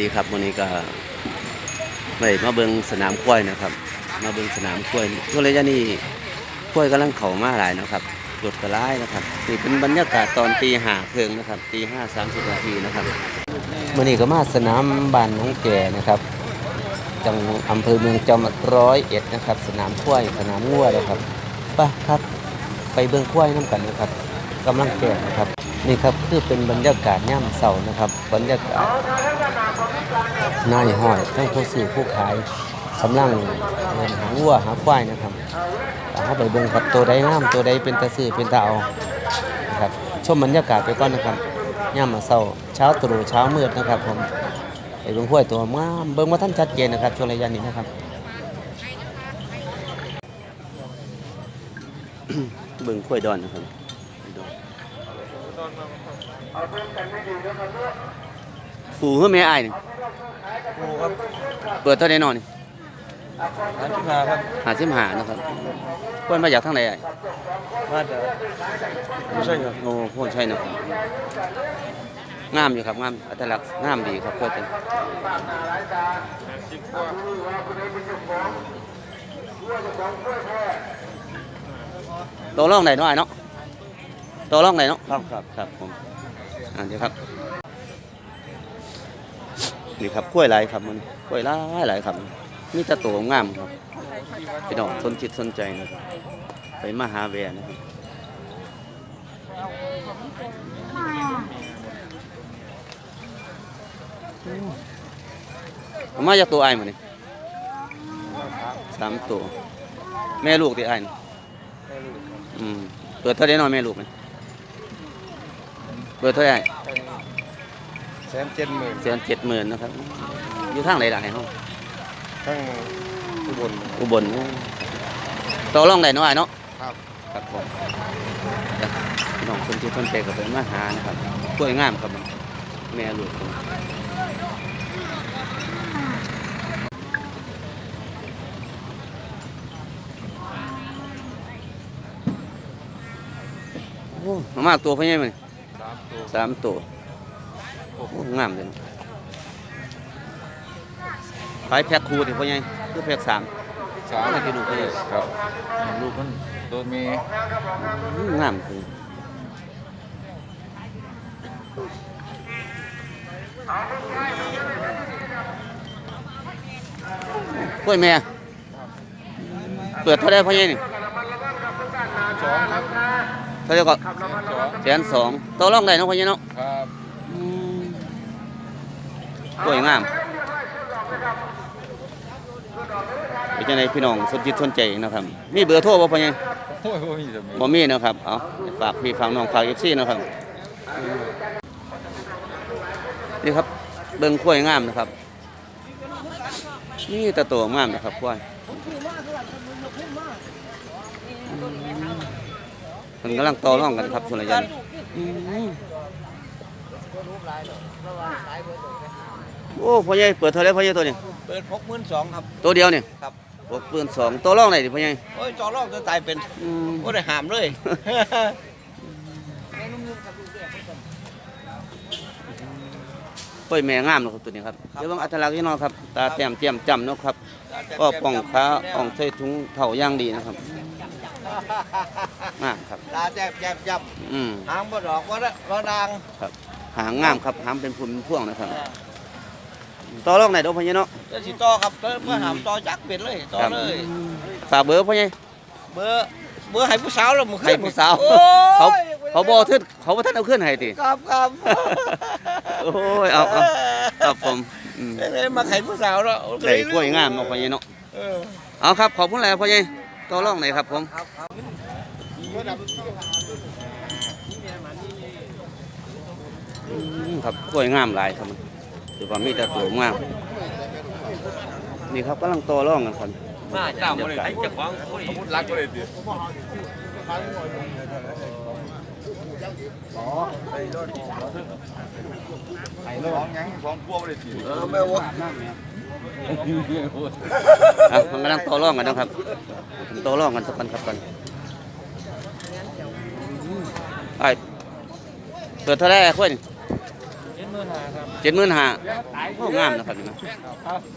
ดีครับวันนี้ก็ไปมาเบิงสนามกล้วยนะครับ มาเบิงสนามกล้วยทุกระยะนี้กล้วยกำลังเข้ามาหลายนะครับรถกระไล่นะครับนี่เป็นบรรยากาศตอนตีห้าเพลิงนะครับตีห้าสามสิบนาทีนะครับวันนี้ก็มาสนามบ้านน้องแก่นะครับจังอำเภอเมืองจังหวัดร้อยเอ็ดนะครับ สนามกล้วยสนามงัวนะครับไปครับไปเบิงกล้วยน้ำกันนะครับกำลังแก่นะครับนี่ครับคือเป็นบรรยากาศย่ำเสานะครับ บรรยากาศ นายห้อยทั้งผู้ซื้อผู้ขายกำลังเดินหาวัวหาควายนะครับเอาไปเบิ่งครับตัวใดงามตัวใดเป็นตาซื้อเป็นตาเอานะครับชมบรรยากาศไปก่อนนะครับย่ำมาเสาร์เช้าตรู่เช้ามืดนะครับ ผมไปเบิ่งห้วยตัวงามเบิ่งว่าท่านชัดเจนนะครับช่วงระยะนี้นะครับเบิ่งห้วยดอนนะครับปูเพื่อแม่อายนี่ ครูครับเปิดเท่าไหร่นอนนี่ร้านที่มาครับหาสิบหานะครับเพิ่นมาจากทางไหนอะมาจากไม่ใช่ครับโอ้โหใช่นะครับงามอยู่ครับงามอัตลักษณ์งามดีครับโคตรเป็นตัวร่องไหนน้อยเนาะตัวร่องไหนเนาะครับครับครับผมอ่าเดี๋ยวครับ นี่ครับกล้วยหลายครับมันกล้วยหลายหลายครับมีแตะตัวงามครับพี่น้องสนจิตสนใจนะครับไปมาหาแวนะครับเอามาจากตัวไอ้มานี่สามตัว แม่ลูกที่ไอ้นี่อืมเปิดเท่าได้นอนแม่ลูกไหมเปิดเท่าไหร่ แสนเจ็ดหมื่นเสียเจ็ดหมื่นนะครับ อยู่ทางไหนล่ะให้ห้องทั้งอุบลอุบลต่อรองไหนเนาะไอ้เนาะครับครับผมเดี๋ยวพี่น้องคนที่คนเปกับเป็นมาหานะครับกล้วยงามครับมันแม่ลูกผมโอ้มามากตัวเพี่นยังไงสามตัว งามเลยขายแพ็คคูที่พ่อใหญ่คือแพ็คสามสามอะไรที่ลูกพ่อใหญ่ครับลูกมันตัวเมียอื้องามคือพ่อยแม่เปิดเท่าไรพ่อใหญ่นี่สองครับเท่าไรก็แสนสองแสนสองตัวร่องได้เนาะพ่อใหญ่เนาะครับอืม สวยงามเป็นจังไดพี่น้องสนจิตสนใจนะครับมีเบอร์โทรบ่พ่อใหญ่โอ้ยโอ้ยจะมีบ่มีนะครับเอาฝากพี่ฝากน้องฝาก FC นะครับนี่ครับเบิ่งกล้วยงามนะครับนี่ตะโตงามนะครับกล้วยอืมมันกำลังต่อรองกันครับสุรยันอืม โอ้พ่อใหญ่เปิดเท่าไหรพ่อใหญ่ตัวนี้เปิดหกหมื่นสองครับ ตัวเดียวนี่ครับหกปืนสองตัวรองไหนดิพ่อใหญ่โอ้ยจอรอกจะตายเป็นอืมโอ้ได้หามเลยกล้วยแม่งามเนาะครับตัวนี้ครับเดี๋ยวเบางอัตลักษณ์ที่น้องครับตาแต้มเจียมจำเนาะครับก็ป่องขาอ่องใส่ถุงเท่าอย่างดีนะครับงามครับ ตาแจ๊บแจ๊บจับอืมหางบ่ดอกว่าละว่าดังหางงามครับหางเป็นพุ่มเป็นพวงนะครับ ต่อรองไหนเด้อพ่อใหญ่เนาะจะสิต่อครับเมื่อหามต่อจักเป็นเลยต่อครับ เลยฝากเบอร์พ่อใหญ่เบอร์เบอร์ให้ผู้สาวแล้วมึงให้ผู้สาวโอ้ยเขาเขาบ่ทึดเขาบ่ทันเอาขึ้นให้ติครับครับโอ้ยเอาเอาครับผมอืมเอ้ยมาให้ผู้สาวแล้วได้กล้วยงามเนาะพ่อใหญ่เนาะเออเอาครับขอบคุณหลายพ่อใหญ่ต่อรองไหนครับผมครับครับอืมครับกล้วยงามหลายครับมัน ถือว่ามีแต่ตัวงามนี่ครับกำลังต่อรองกันคนมาจ้าบ่ได้จะฟังมุดรักบ่ได้ดิของยังของพวกไม่ได้ตีเออแม่วะอะมันกำลังต่อรองกันนะครับต่อรองกันสักกันครับกันไอ้เปิดเท่าไหรกล้วยนี่เจ็ดหมื่นห้าครับ เจ็ดหมื่นห้าโอ้งามนะครับนี่นะ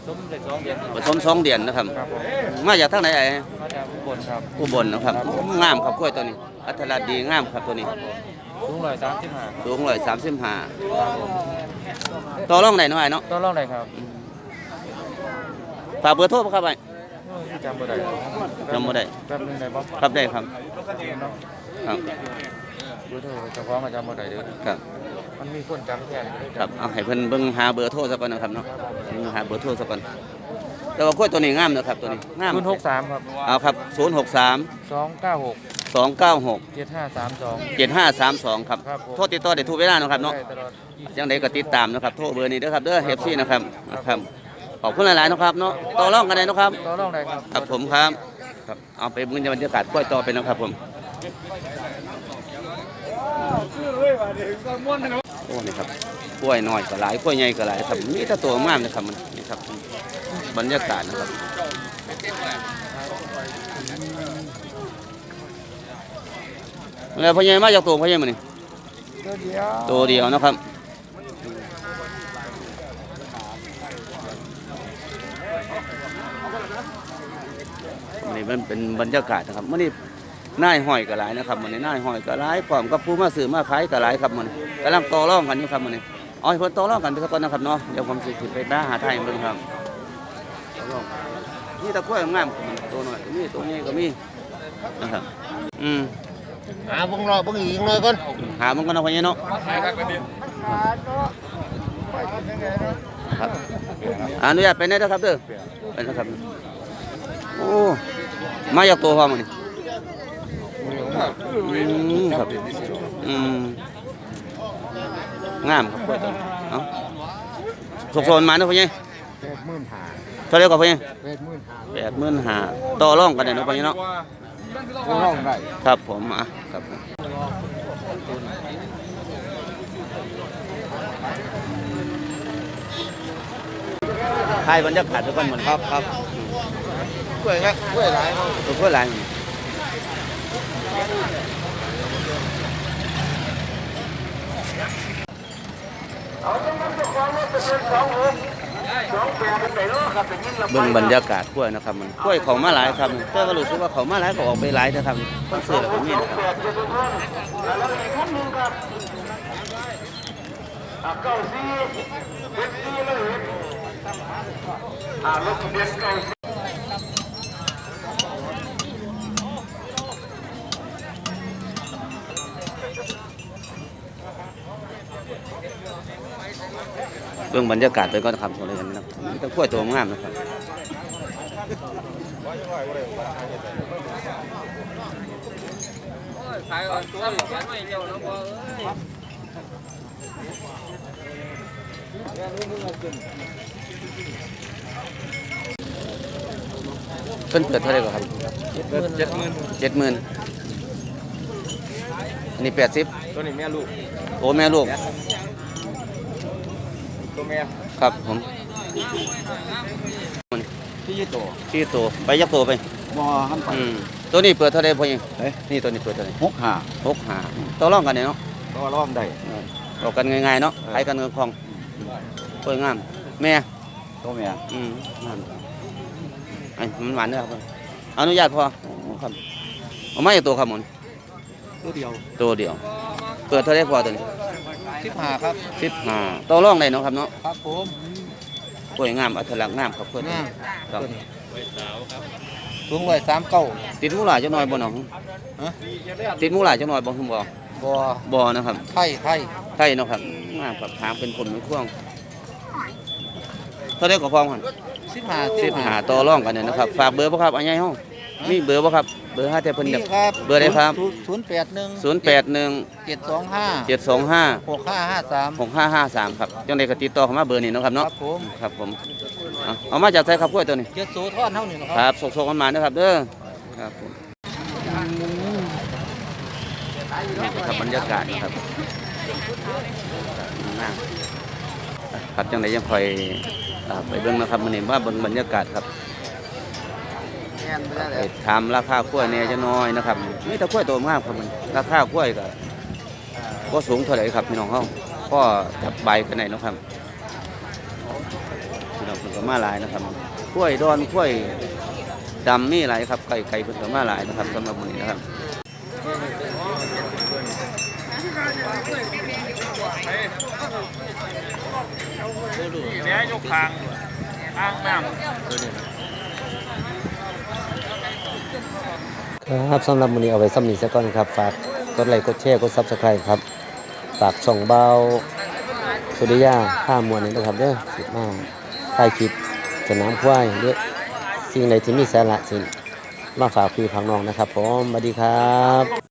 สมเด็จสองเดือนผสมสองเดือนนะครับครับผมมาจากทางไหนไอ้มาจากอุบลครับอุบลนะครับงามครับกล้วยตัวนี้ อัตลักษณ์ดีงามครับตัวนี้สูงร้อยสามสิบห้าสูงร้อยสามสิบห้าต่อรองไหนน้อยเนาะต้นร่องไหนครับฝากเบอร์โทรบ่ครับไอ้จำบ่ได้จำบ่ได้แป๊บนึงได้บ่ครับได้ครับครับรู้เถอะเจ้าของก็จำบ่ได้เด้อครับ มันมีคนจำแทนครับเอาให้เพิ่นเบิ่งหาเบอร์โทรซะก่อนนะครับเนาะเบิ่งหาเบอร์โทรซะก่อนแต่ว่ากล้วยตัวนี้งามนะครับตัวนี้งามศูนย์หกสามครับเอาครับ063สองเก้าหก296เจ็ดห้าสามสอง7532ครับครับผมโทรติดต่อได้ทุกเวลาเนาะครับเนาะได้ตลอดจังไดก็ติดตามนะครับโทรเบอร์นี้เด้อครับเด้อ FC นะครับนะครับขอบคุณหลายๆนะครับเนาะต่อรองกันได้เนาะครับต้นร่องไหนครับครับผมครับครับเอาไปเบิ่งบรรยากาศกล้วยต่อไปนะครับผม โอ้นี่ครับกล้วยน้อยก็หลายกล้วยใหญ่ก็หลายครับมีแต่ตัวงามนะครับมันนี่ครับ บรรยากาศนะครับแล้วพ่อใหญ่มาจากตัวพ่อใหญ่มานี่ตัวเดียวตัวเดียวนะครับนี่มันเป็นบรรยากาศนะครับมันนี่ น่ายห้อยก็หลายนะครับมันนี่น่ายห้อยก็หลายพร้อมกับผู้มาซื้อมาขายก็หลายครับมันกำลังต่อรองกันอยู่ครับมันนี่เอาให้เพิ่นต่อรองกันไปสักก่อนนะครับเนาะเดี๋ยวผมสิสิไปด้าหาไทยเบิ่งครับต่อรองนี่ตะกล้วยงามๆมันตัวน้อยก็มีตัวใหญ่ก็มีนะครับอืมหาบุ้งรอบุ้งอีกเลยก่อนหามันก็นเอาไปเนาะครับอนุญาตไปได้นะครับเด้อไปนะครับโอ้มาจากตัวพ่อมันนี่ อืมครับอืมงามครับกล้วยตัวนี้เอ้าสกโซนมาเนาะพ่อใหญ่แปดหมื่นหาเท่าไหร่กับพ่อใหญ่แปดหมื่นหาแปดหมื่นห้าต่อรองกันได้เนาะพ่อใหญ่เนาะต้นร่องได้ครับผมอะครับผมถ่ายบรรยากาศทุกคนเหมือนครับครับกล้วยครับกล้วยหลายครับตัวเพื่ออะไร เบิ่งบรรยากาศกล้วยนะครับมันกล้วยเขามาหลายครับแต่ก็รู้สึกว่าเขามาหลายก็ออกไปหลายนะครับต้องซื้อแล้วก็มีนะครับเบิ่งบรรยากาศไปก่อนนะครับตัวเลยนะครับมีแต่กล้วยตัวงามนะครับเพิ่นเปิดเท่าไหร่ก่อนครับเจ็ดหมื่นเจ็ดหมื่นอันนี้แปดสิบตัวนี้แม่ลูก โอ้แม่ลูก ตัวแม่ครับผมที่ยี่ตัวที่ตัวไปยักตัวไปบ่หันไปอืมตัวนี้เปิดเท่าไหร่พ่อยังเอ้ยนี่ตัวนี้เปิดเท่าไหร่หกห้าหกหาต่อรองกันเนี่ยเนาะก็ร่องได้ต่อกันง่ายๆเนาะขายกันเงินคล่องสวยงามแม่ตัวแม่อืมงามไอ้มันหวานเด้อครับอนุญาตพออ๋อครับเอามาอีกตัวครับหมนตัวเดียวตัวเดียว เปิดเท่าไหร่พอตัวนี้ สิบห้าครับสิบห้าต่อรองได้เนาะครับเนาะครับผมสวยงามอัตลักษณ์งามครับเพื่อนงามครับสูงร้อยสามเก้าติดมูหลายจังหน่อยบ่เนาะฮะติดมูหลายจังหน่อยบ่คุณบ่บ่บ่นะครับไทยไทยใช่เนาะครับงามครับถามเป็นคนเป็นพ่วงเท่าได้ก็พร้อมกันสิบห้าสิบหาต่อรองกันเนี่ยนะครับ ฝากเบอร์บ่ครับอันใหญ่ห้อง มีเบอร์บ่ครับ เบอร์ห้าแต่เพิ่นอยากนี่ครับเบอร์อะไรครับศูนย์แปดหนึ่งศูนย์แปดหนึ่งเจ็ดสองห้าเจ็ดสองห้าหกห้าห้าสามหกห้าห้าสามครับจังใดก็ติดต่อเข้ามาเบอร์นี้เนาะครับคเนาะรับผมครับผมเอาเอามาจากไสครับกล้วยตัวนี้เจ็ดโซทอนเท่านี้นะคครับรับสกๆกันมานะครับเด้อครับผมนี่ครับบรรยากาศนะครับงามครับจังใดยังคอยอ่าไปเบิ่งนะครับมื้อนี้ว่าเบิ่งบรรยากาศครับแม่น ไปได้ไปเลยถามราคากล้วยเนี่ยจะน้อยนะครับมีแต่กล้วยตัวงามครับมันราคากล้วยก็ก็สูงเท่าไหร่ครับพี่น้องเขาก็จับใบกันไหนเนาะครับมาหลายนะครับกล้วยดอนกล้วยดำมีหลายครับไก่ไก่เพิ่นก็มาหลายนะครับสำหรับมื้อนี้นะครับเนี่ยยกคางอ้างน้ำ ครับสำหรับวันนี้เอาไว้ซ้ำนี้ซะก่อนครับฝากกดไลค์กดแชร์กดซับสไครต์ครับฝากช่องเบาสุริยาข้ามวลนี่นะครับเด้อสิมาถ่ายคลิปสนามควายเด้อสิ่งใดที่มีสาระสิมาฝากพี่พังน้องนะครับผมสวัสดีครับ